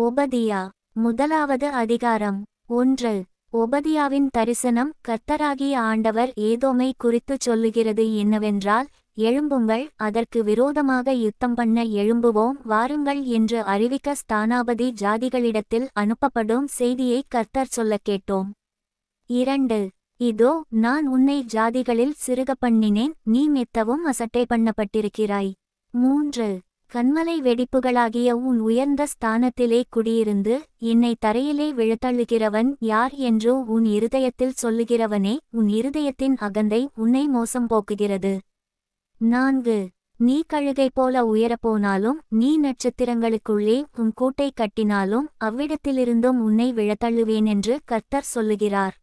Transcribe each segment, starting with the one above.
ஒபதியா முதலாவது அதிகாரம் ஒன்று. ஒபதியாவின் தரிசனம் கர்த்தராகிய ஆண்டவர் ஏதோமை குறித்துச் சொல்லுகிறது என்னவென்றால் எழும்புங்கள் அதற்கு விரோதமாக யுத்தம் பண்ண எழும்புவோம் வாருங்கள் என்று அறிவிக்க ஸ்தானாபதி ஜாதிகளிடத்தில் அனுப்பப்படும் செய்தியை கர்த்தர் சொல்லக் கேட்டோம். இரண்டு. இதோ நான் உன்னை ஜாதிகளில் சிறுக பண்ணினேன் நீ மெத்தவும் அசட்டை பண்ணப்பட்டிருக்கிறாய். மூன்று. கண்மலை வெடிப்புகளாகிய உன் உயர்ந்த ஸ்தானத்திலே குடியிருந்து என்னை தரையிலே விழத்தள்ளுகிறவன் யார் என்றோ உன் இருதயத்தில் சொல்லுகிறவனே உன் இருதயத்தின் அகந்தை உன்னை மோசம் போக்குகிறது. நான்கு. நீ கழுகை போல உயரப்போனாலும் நீ நட்சத்திரங்களுக்குள்ளே உன் கூட்டை கட்டினாலும் அவ்விடத்திலிருந்தும் உன்னை விழத்தள்ளுவேன் என்று கர்த்தர் சொல்லுகிறார்.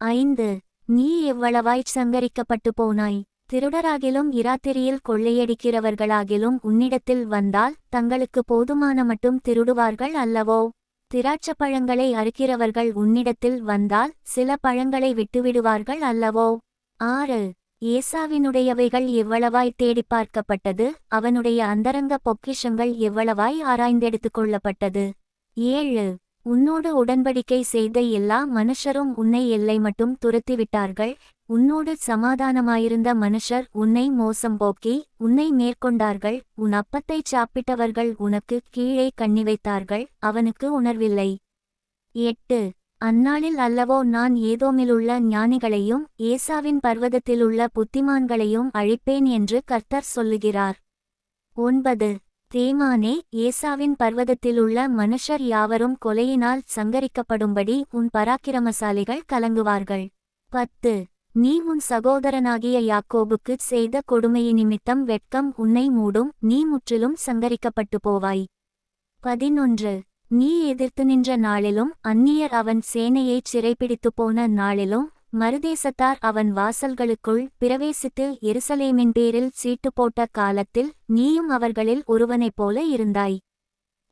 ஐந்து. நீ எவ்வளவாய்ச் சங்கரிக்கப்பட்டு போனாய்? திருடராகிலும் இராத்திரியில் கொள்ளையடிக்கிறவர்களாகிலும் உன்னிடத்தில் வந்தால் தங்களுக்கு போதுமான மட்டும் திருடுவார்கள் அல்லவோ? திராட்சப் பழங்களை அறுக்கிறவர்கள் உன்னிடத்தில் வந்தால் சில பழங்களை விட்டுவிடுவார்கள் அல்லவோ? ஆறு. ஏசாவினுடையவைகள் எவ்வளவாய் தேடிப் பார்க்கப்பட்டது? அவனுடைய அந்தரங்க பொக்கிஷங்கள் எவ்வளவாய் ஆராய்ந்தெடுத்துக் கொள்ளப்பட்டது? ஏழு. உன்னோடு உடன்படிக்கை செய்த எல்லா மனுஷரும் உன்னை எல்லை மட்டும் துரத்திவிட்டார்கள். உன்னோடு சமாதானமாயிருந்த மனுஷர் உன்னை மோசம் போக்கி உன்னை மேற்கொண்டார்கள் உன் அப்பத்தைச் சாப்பிட்டவர்கள் உனக்கு கீழே கண்ணி வைத்தார்கள் அவனுக்கு உணர்வில்லை. எட்டு அந்நாளில் அல்லவோ நான் ஏதோமிலுள்ள ஞானிகளையும் ஏசாவின் பர்வதத்திலுள்ள புத்திமான்களையும் அழிப்பேன் என்று கர்த்தர் சொல்லுகிறார். ஒன்பது தேமானே ஏசாவின் பர்வதத்திலுள்ள மனுஷர் யாவரும் கொலையினால் சங்கரிக்கப்படும்படி உன் பராக்கிரமசாலிகள் கலங்குவார்கள். பத்து நீ உன் சகோதரனாகிய யாக்கோபுக்குச் செய்த கொடுமையை நிமித்தம் வெட்கம் உன்னை மூடும் நீ முற்றிலும் சங்கரிக்கப்பட்டு போவாய். பதினொன்று. நீ எதிர்த்து நின்ற நாளிலும் அந்நியர் அவன் சேனையைச் சிறைப்பிடித்து போன நாளிலும் மறுதேசத்தார் அவன் வாசல்களுக்குள் பிரவேசித்து எருசலேமின் பேரில் சீட்டு போட்ட காலத்தில் நீயும் அவர்களில் ஒருவனைப் போல இருந்தாய்.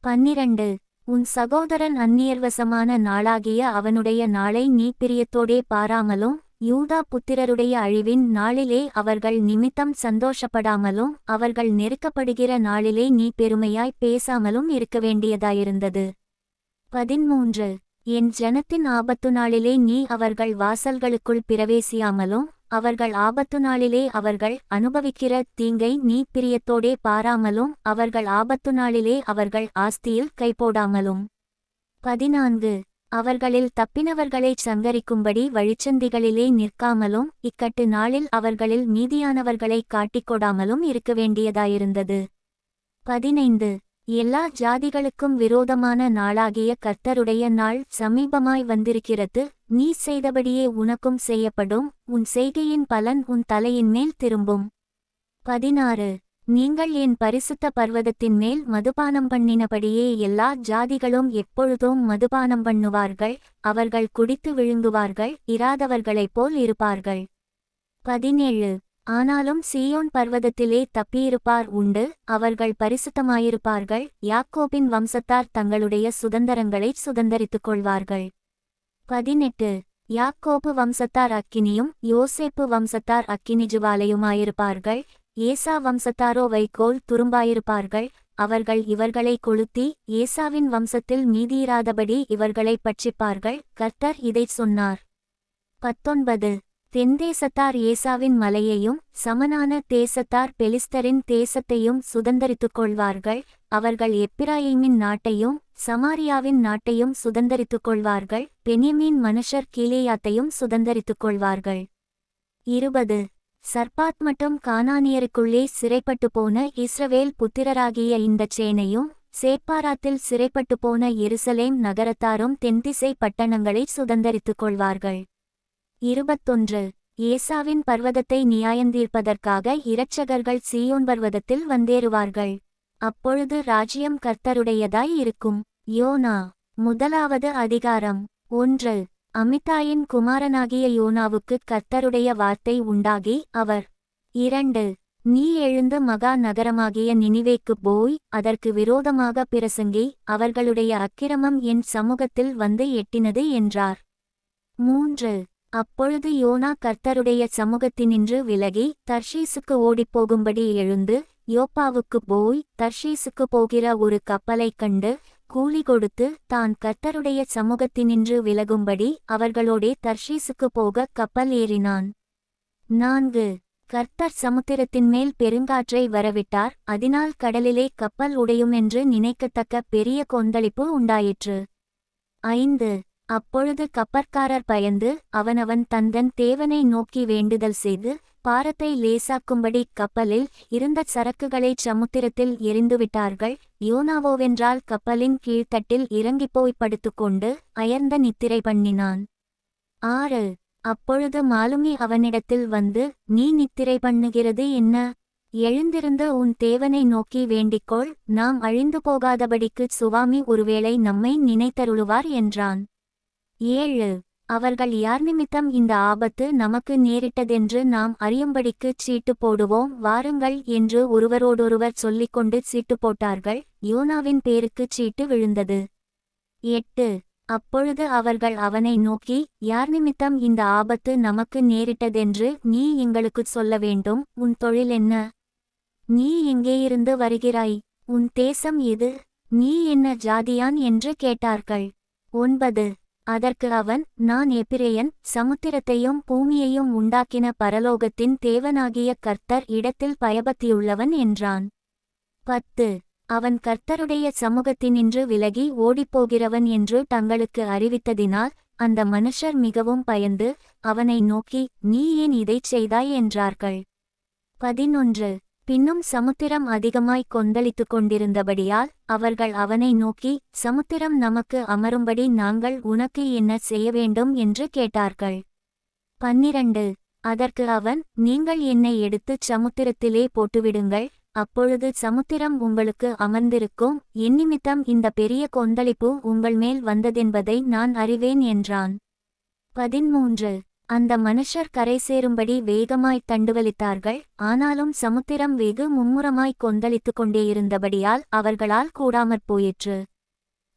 பன்னிரண்டு. உன் சகோதரன் அந்நியர்வசமான நாளாகிய அவனுடைய நாளை நீ பிரியத்தோடே பாராமலும் யூதா புத்திரருடைய அழிவின் நாளிலே அவர்கள் நிமித்தம் சந்தோஷப்படாமலும் அவர்கள் நெருக்கப்படுகிற நாளிலே நீ பெருமையாய் பேசாமலும் இருக்க வேண்டியதாயிருந்தது. பதிமூன்று என் ஜனத்தின் ஆபத்து நாளிலே நீ அவர்கள் வாசல்களுக்குள் பிரவேசியாமலும் அவர்கள் ஆபத்து நாளிலே அவர்கள் அனுபவிக்கிற தீங்கை நீ பிரியத்தோடே பாராமலும் அவர்கள் ஆபத்து நாளிலே அவர்கள் ஆஸ்தியில் கைபோடாமலும். பதினான்கு. அவர்களில் தப்பினவர்களைச் சங்கரிக்கும்படி வழிச்சந்திகளிலே நிற்காமலும் இக்கட்டு நாளில் அவர்களில் மீதியானவர்களைக் காட்டிக்கொடாமலும் இருக்க வேண்டியதாயிருந்தது. பதினைந்து. எல்லா ஜாதிகளுக்கும் விரோதமான நாளாகிய கர்த்தருடைய நாள் சமீபமாய் வந்திருக்கிறது. நீ செய்தபடியே உனக்கும் செய்யப்படும். உன் செய்கையின் பலன் உன் தலையின் மேல் திரும்பும். பதினாறு. நீங்கள் என் பரிசுத்த பர்வதத்தின் மேல் மதுபானம் பண்ணினபடியே எல்லா ஜாதிகளும் எப்பொழுதும் மதுபானம் பண்ணுவார்கள் அவர்கள் குடித்து விழுங்குவார்கள் இராதவர்களைப் போல் இருப்பார்கள். பதினேழு. ஆனாலும் சீயோன் பர்வதத்திலே தப்பியிருப்பார் உண்டு அவர்கள் பரிசுத்தமாயிருப்பார்கள் யாக்கோபின் வம்சத்தார் தங்களுடைய சுதந்திரங்களை சுதந்தரித்துக் கொள்வார்கள். பதினெட்டு. யாக்கோபு வம்சத்தார் அக்கினியும் யோசேப்பு வம்சத்தார் அக்கினி ஜுவாலையுமாயிருப்பார்கள் ஏசா வம்சத்தாரோ வைக்கோல் துரும்பாயிருப்பார்கள். அவர்கள் இவர்களை கொளுத்தி ஏசாவின் வம்சத்தில் மீதியிராதபடி இவர்களைப் பட்சிப்பார்கள். கர்த்தர் இதைச் சொன்னார். பத்தொன்பது. தென்தேசத்தார் ஏசாவின் மலையையும் சமனான தேசத்தார் பெலிஸ்தரின் தேசத்தையும் சுதந்தரித்துக் கொள்வார்கள் அவர்கள் எப்பிராயிமின் நாட்டையும் சமாரியாவின் நாட்டையும் சுதந்தரித்துக் கொள்வார்கள் பெனிமீன் மனுஷர் கீழேயாத்தையும் சுதந்தரித்துக் கொள்வார்கள் இருபது. சர்பாத் மட்டும் கானானியருக்குள்ளே சிறைப்பட்டு போன இஸ்ரவேல் புத்திரராகிய இந்தச் சேனையும் சேப்பாராத்தில் சிறைப்பட்டு போன எருசலேம் நகரத்தாரும் தென்திசை பட்டணங்களை சுதந்தரித்துக் கொள்வார்கள். இருபத்தொன்று. ஏசாவின் பர்வதத்தை நியாயந்தீர்ப்பதற்காக இரட்சகர்கள் சீயோன் பர்வதத்தில் வந்தேறுவார்கள். அப்பொழுது ராஜ்யம் கர்த்தருடையதாய் இருக்கும். யோனா முதலாவது அதிகாரம். ஒன்று. அமிதாயின் குமாரனாகிய யோனாவுக்கு கர்த்தருடைய வார்த்தை உண்டாகி அவர் இரண்டு நீ எழுந்து மகா நகரமாகிய நினிவேக்குப் போய் அதற்கு விரோதமாக பிரசங்கி அவர்களுடைய அக்கிரமம் என் சமூகத்தில் வந்து எட்டினது என்றார். மூன்று அப்பொழுது யோனா கர்த்தருடைய சமூகத்தினின்று விலகி தர்ஷீசுக்கு ஓடிப்போகும்படி எழுந்து யோப்பாவுக்குப் போய் தர்ஷீசுக்கு போகிற ஒரு கப்பலைக் கண்டு கூலி கொடுத்து தான் கர்த்தருடைய சமூகத்தினின்று விலகும்படி அவர்களோடே தர்ஷீசுக்கு போக கப்பல் ஏறினான். நான்கு. கர்த்தர் சமுத்திரத்தின் மேல் பெருங்காற்றை வரவிட்டார். அதனால் கடலிலே கப்பல் உடையும் என்று நினைக்கத்தக்க பெரிய கொந்தளிப்பு உண்டாயிற்று. ஐந்து. அப்பொழுது கப்பற்காரர் பயந்து அவனவன் தந்தன் தேவனை நோக்கி வேண்டுதல் செய்து பாரத்தை லேசாக்கும்படி கப்பலில் இருந்த சரக்குகளைச் சமுத்திரத்தில் எரிந்துவிட்டார்கள் யோனாவோவென்றால் கப்பலின் கீழ்த்தட்டில் இறங்கிப்போய் படுத்துக்கொண்டு அயர்ந்த நித்திரை பண்ணினான். ஆறு. அப்பொழுது மாலுமி அவனிடத்தில் வந்து நீ நித்திரை பண்ணுகிறது என்ன? எழுந்திருந்து உன் தேவனை நோக்கி வேண்டிக்கொள். நாம் அழிந்து போகாதபடிக்குச் சுவாமி ஒருவேளை நம்மை நினைத்தருளுவார் என்றான். ஏழு. அவர்கள் யார் நிமித்தம் இந்த ஆபத்து நமக்கு நேரிட்டதென்று நாம் அறியும்படிக்கு சீட்டு போடுவோம் வாருங்கள் என்று ஒருவரோடொருவர் சொல்லிக்கொண்டு சீட்டு போட்டார்கள். யோனாவின் பேருக்குச் சீட்டு விழுந்தது. எட்டு. அப்பொழுது அவர்கள் அவனை நோக்கி யார் நிமித்தம் இந்த ஆபத்து நமக்கு நேரிட்டதென்று நீ எங்களுக்குச் சொல்ல வேண்டும். உன் தொழில் என்ன? நீ எங்கேயிருந்து வருகிறாய்? உன் தேசம் எது? நீ என்ன ஜாதியான்? என்று கேட்டார்கள். ஒன்பது. அதற்கு அவன் நான் எபிரேயன் சமுத்திரத்தையும் பூமியையும் உண்டாக்கின பரலோகத்தின் தேவனாகிய கர்த்தர் இடத்தில் பயபக்தியுள்ளவன் என்றான். பத்து. அவன் கர்த்தருடைய சமூகத்தினின்று விலகி ஓடிப்போகிறவன் என்று தங்களுக்கு அறிவித்ததினால் அந்த மனுஷர் மிகவும் பயந்து அவனை நோக்கி நீ ஏன் இதைச் செய்தாய்? என்றார்கள். பதினொன்று. பின்னும் சமுத்திரம் அதிகமாய் கொந்தளித்துக் கொண்டிருந்தபடியால் அவர்கள் அவனை நோக்கி சமுத்திரம் நமக்கு அமரும்படி நாங்கள் உனக்கு என்ன செய்ய வேண்டும்? என்று கேட்டார்கள். பன்னிரண்டு. அதற்கு அவன் நீங்கள் என்னை எடுத்துச் சமுத்திரத்திலே போட்டுவிடுங்கள். அப்பொழுது சமுத்திரம் உங்களுக்கு அமர்ந்திருக்கும். என்னிமித்தம் இந்த பெரிய கொந்தளிப்பு உங்கள் மேல் வந்ததென்பதை நான் அறிவேன் என்றான். பதிமூன்று. அந்த மனுஷர் கரை சேரும்படி வேகமாய்த் தண்டுவலித்தார்கள். ஆனாலும் சமுத்திரம் வெகு மும்முரமாய்க் கொந்தளித்துக் கொண்டேயிருந்தபடியால் அவர்களால் கூடாமற் போயிற்று.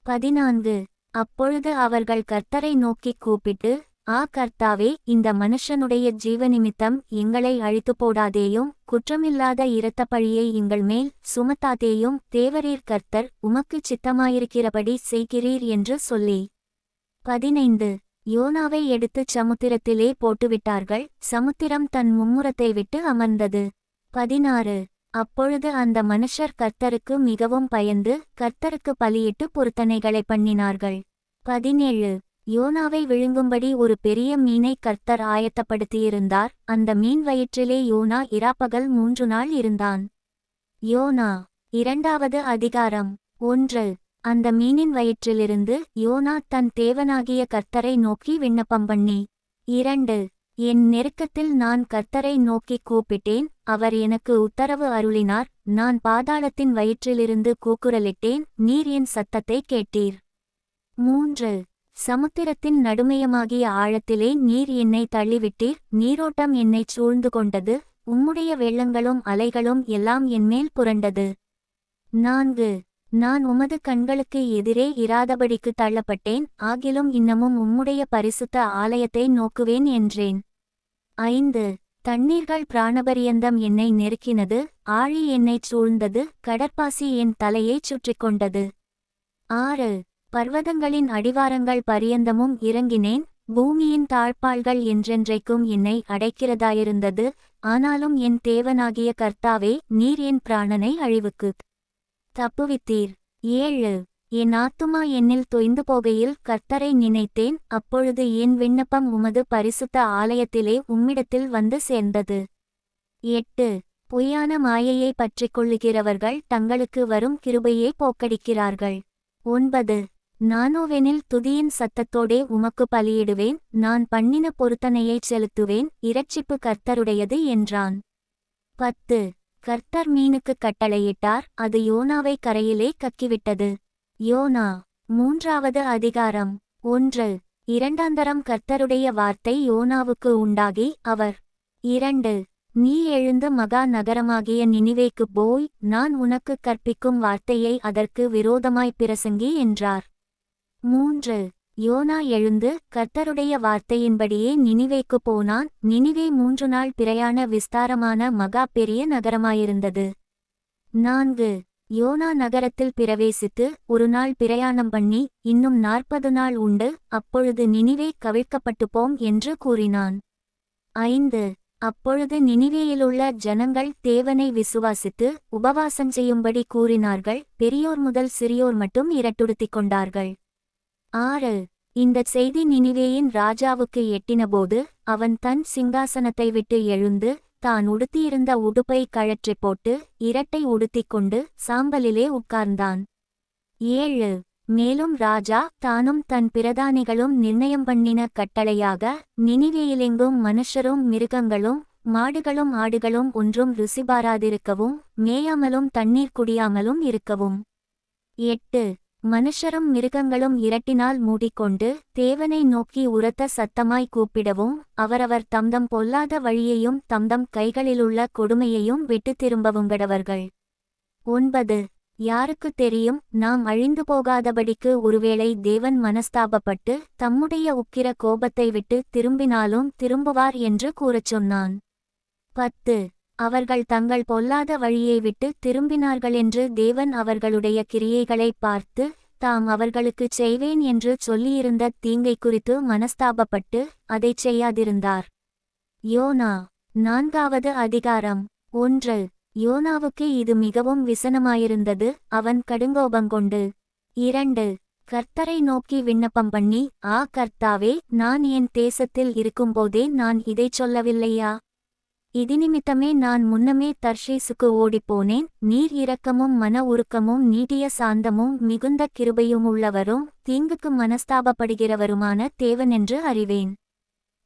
பதினான்கு. அப்பொழுது அவர்கள் கர்த்தரை நோக்கிக் கூப்பிட்டு ஆ கர்த்தாவே இந்த மனுஷனுடைய ஜீவநிமித்தம் எங்களை அழித்து போடாதேயும் குற்றமில்லாத இரத்த பழியை எங்கள் மேல் சுமத்தாதேயும் தேவரீர் கர்த்தர் உமக்குச் சித்தமாயிருக்கிறபடி செய்கிறீர் என்று சொல்லி. பதினைந்து. யோனாவை எடுத்துச் சமுத்திரத்திலே போட்டுவிட்டார்கள். சமுத்திரம் தன் மும்முரத்தை விட்டு அமர்ந்தது. பதினாறு. அப்பொழுது அந்த மனுஷர் கர்த்தருக்கு மிகவும் பயந்து கர்த்தருக்கு பலியிட்டு பொருத்தனைகளை பண்ணினார்கள். பதினேழு. யோனாவை விழுங்கும்படி ஒரு பெரிய மீனை கர்த்தர் ஆயத்தப்படுத்தியிருந்தார். அந்த மீன் வயிற்றிலே யோனா இராப்பகல் மூன்று நாள் இருந்தான். யோனா இரண்டாவது அதிகாரம் ஒன்று. அந்த மீனின் வயிற்றிலிருந்து யோனா தன் தேவனாகிய கர்த்தரை நோக்கி விண்ணப்பம் பண்ணி இரண்டு என் நெருக்கத்தில் நான் கர்த்தரை நோக்கிக் கூப்பிட்டேன் அவர் எனக்கு உத்தரவு அருளினார் நான் பாதாளத்தின் வயிற்றிலிருந்து கூக்குரலிட்டேன் நீர் என் சத்தத்தை கேட்டீர். மூன்று சமுத்திரத்தின் நடுமையமாகிய ஆழத்திலே நீர் என்னை தள்ளிவிட்டீர் நீரோட்டம் என்னைச் சூழ்ந்து கொண்டது உம்முடைய வெள்ளங்களும் அலைகளும் எல்லாம் என்மேல் புரண்டது. நான்கு நான் உமது கண்களுக்கு எதிரே இராதபடிக்கு தள்ளப்பட்டேன் ஆகிலும் இன்னமும் உம்முடைய பரிசுத்த ஆலயத்தை நோக்குவேன் என்றேன். ஐந்து. தண்ணீர்கள் பிராணபரியந்தம் என்னை நெருக்கினது ஆழி என்னைச் சூழ்ந்தது கடற்பாசி என் தலையைச் சுற்றிக் கொண்டது ஆறு. பர்வதங்களின் அடிவாரங்கள் பரியந்தமும் இறங்கினேன் பூமியின் தாழ்பாள்கள் என்றென்றைக்கும் என்னை அடைக்கிறதாயிருந்தது ஆனாலும் என் தேவனாகிய கர்த்தாவே நீர் என் பிராணனை அழிவுக்குத் தப்புவித்தீர். ஏழு. என் ஆத்துமா என்னில் தொய்ந்து போகையில் கர்த்தரை நினைத்தேன். அப்பொழுது என் விண்ணப்பம் உமது பரிசுத்த ஆலயத்திலே உம்மிடத்தில் வந்து சேர்ந்தது. எட்டு. பொய்யான மாயையை பற்றிக் கொள்ளுகிறவர்கள் தங்களுக்கு வரும் கிருபையை போக்கடிக்கிறார்கள். ஒன்பது. நானோவெனில் துதியின் சத்தத்தோடே உமக்கு பலியிடுவேன். நான் பண்ணின பொருத்தனையைச் செலுத்துவேன். இரட்சிப்பு கர்த்தருடையது என்றான். பத்து. கர்த்தர் மீனுக்கு கட்டளையிட்டார் அது யோனாவை கரையிலே கக்கிவிட்டது. யோனா மூன்றாவது அதிகாரம் ஒன்று. இரண்டாந்தரம் கர்த்தருடைய வார்த்தை யோனாவுக்கு உண்டாகி அவர் இரண்டு. நீ எழுந்து மகா நகரமாகிய நினிவேக்குப் போய் நான் உனக்கு கற்பிக்கும் வார்த்தையை அதற்கு விரோதமாய் பிரசங்கி என்றார். மூன்று. யோனா எழுந்து கர்த்தருடைய வார்த்தையின்படியே நினிவேக்குப் போனான். நினிவே மூன்று நாள் பிரயாண விஸ்தாரமான மகா பெரிய நகரமாயிருந்தது. நான்கு. யோனா நகரத்தில் பிரவேசித்து ஒரு நாள் பிரயாணம் பண்ணி இன்னும் நாற்பது நாள் உண்டு. அப்பொழுது நினிவே கவிழ்க்கப்பட்டு போம் என்று கூறினான். ஐந்து. அப்பொழுது நினிவேயிலுள்ள ஜனங்கள் தேவனை விசுவாசித்து உபவாசம் செய்யும்படி கூறினார்கள். பெரியோர் முதல் சிறியோர் மட்டும் இரட்டுடுத்திக் கொண்டார்கள். ஆறு இந்த செய்தி நினிவேயின் ராஜாவுக்கு எட்டினபோது அவன் தன் சிங்காசனத்தை விட்டு எழுந்து தான் உடுத்தியிருந்த உடுப்பை கழற்றிப் போட்டு இரட்டை உடுத்திக் கொண்டு சாம்பலிலே உட்கார்ந்தான். ஏழு மேலும் ராஜா தானும் தன் பிரதானிகளும் நிர்ணயம் பண்ணின கட்டளையாக நினிவேயிலெங்கும் மனுஷரும் மிருகங்களும் மாடுகளும் ஆடுகளும் ஒன்றும் ருசிபாராதிருக்கவும் மேயாமலும் தண்ணீர் குடியாமலும் இருக்கவும். எட்டு மனுஷரும் மிருகங்களும் இரட்டினால் மூடிக்கொண்டு தேவனை நோக்கி உரத்த சத்தமாய் கூப்பிடவும் அவரவர் தம்தம் பொல்லாத வழியையும் தம்தம் கைகளிலுள்ள கொடுமையையும் விட்டு திரும்பவுங்கடவர்கள். ஒன்பது. யாருக்கு தெரியும் நாம் அழிந்து போகாதபடிக்கு ஒருவேளை தேவன் மனஸ்தாபப்பட்டு தம்முடைய உக்கிர கோபத்தை விட்டு திரும்பினாலும் திரும்புவார் என்று கூறச் சொன்னான். பத்து. அவர்கள் தங்கள் பொல்லாத வழியை விட்டு திரும்பினார்களென்று தேவன் அவர்களுடைய கிரியைகளை பார்த்து தாம் அவர்களுக்குச் செய்வேன் என்று சொல்லியிருந்த தீங்கை குறித்து மனஸ்தாபப்பட்டு அதைச் செய்யாதிருந்தார். யோனா நான்காவது அதிகாரம் ஒன்று. யோனாவுக்கு இது மிகவும் விசனமாயிருந்தது. அவன் கடுங்கோபங்கொண்டு இரண்டு கர்த்தரை நோக்கி விண்ணப்பம் பண்ணி ஆ கர்த்தாவே நான் என் தேசத்தில் இருக்கும்போதே நான் இதைச் சொல்லவில்லையா? இதினிமித்தமே நான் முன்னமே தர்ஷீசுக்கு ஓடிப்போனேன். நீர் இரக்கமும் மன உருக்கமும் நீட்டிய சாந்தமும் மிகுந்த கிருபையும் உள்ளவரும் தீங்குக்கு மனஸ்தாபப்படுகிறவருமான தேவனென்று அறிவேன்.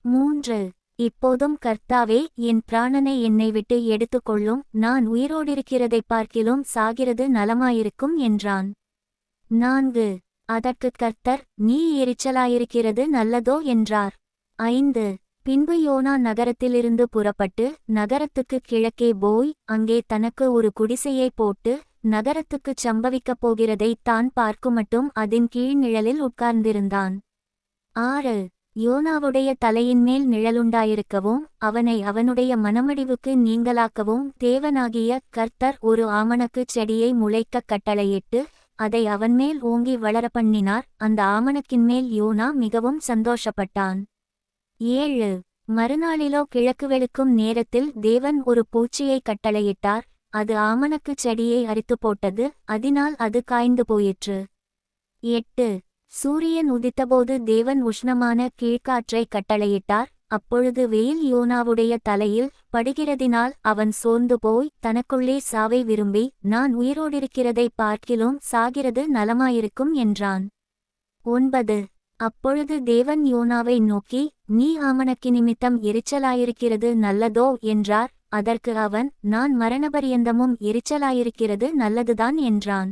மூன்று. இப்போதும் கர்த்தாவே என் பிராணனை என்னை விட்டு எடுத்துக்கொள்ளும். நான் உயிரோடிருக்கிறதைப் பார்க்கிலும் சாகிறது நலமாயிருக்கும் என்றான். நான்கு. அதற்குக் கர்த்தர் நீ எரிச்சலாயிருக்கிறது நல்லதோ என்றார். ஐந்து. பின்பு யோனா நகரத்திலிருந்து புறப்பட்டு நகரத்துக்குக் கிழக்கே போய் அங்கே தனக்கு ஒரு குடிசையை போட்டு நகரத்துக்குச் சம்பவிக்கப் போகிறதைத் தான் பார்க்குமட்டும் அதன் கீழ் நிழலில் உட்கார்ந்திருந்தான். ஆறு. யோனாவுடைய தலையின்மேல் நிழலுண்டாயிருக்கவும் அவனை அவனுடைய மனமடிவுக்கு நீங்களாக்கவும் தேவனாகிய கர்த்தர் ஒரு ஆமணக்குச் செடியை முளைக்கக் கட்டளையிட்டு அதை அவன்மேல் ஓங்கி வளரப்பண்ணினார். அந்த ஆமணக்கின்மேல் யோனா மிகவும் சந்தோஷப்பட்டான். ஏழு. மறுநாளிலோ கிழக்கு வெளுக்கும் நேரத்தில் தேவன் ஒரு பூச்சியை கட்டளையிட்டார். அது ஆமணக்குச் செடியை அரித்து போட்டது அதனால் அது காய்ந்து போயிற்று. எட்டு. சூரியன் உதித்தபோது தேவன் உஷ்ணமான கீழ்காற்றை கட்டளையிட்டார். அப்பொழுது வெயில் யோனாவுடைய தலையில் படுகிறதினால் அவன் சோர்ந்து போய் தனக்குள்ளே சாவை விரும்பி நான் உயிரோடிருக்கிறதை பார்க்கிலும் சாகிறது நலமாயிருக்கும் என்றான். ஒன்பது. அப்பொழுது தேவன் யோனாவை நோக்கி நீ ஆமணக்கு நிமித்தம் எரிச்சலாயிருக்கிறது நல்லதோ? என்றார். அதற்கு அவன் நான் மரணபரியந்தமும் எரிச்சலாயிருக்கிறது நல்லதுதான் என்றான்.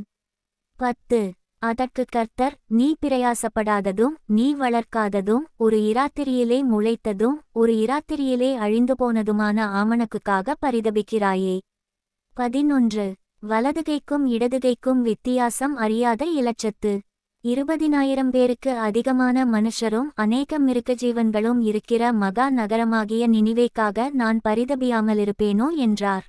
பத்து. அதற்கு கர்த்தர் நீ பிரயாசப்படாததும் நீ வளர்க்காததும் ஒரு இராத்திரியிலே முளைத்ததும் ஒரு இராத்திரியிலே அழிந்து போனதுமான ஆமணக்குக்காக பரிதபிக்கிறாயே. பதினொன்று. வலதுகைக்கும் இடதுகைக்கும் வித்தியாசம் அறியாத இலச்சத்து இருபதினாயிரம் பேருக்கு அதிகமான மனுஷரும் அநேக மிருக ஜீவன்களும் இருக்கிற மகா நகரமாகிய நினைவைக்காக நான் பரிதபியாமலிருப்பேனோ என்றார்.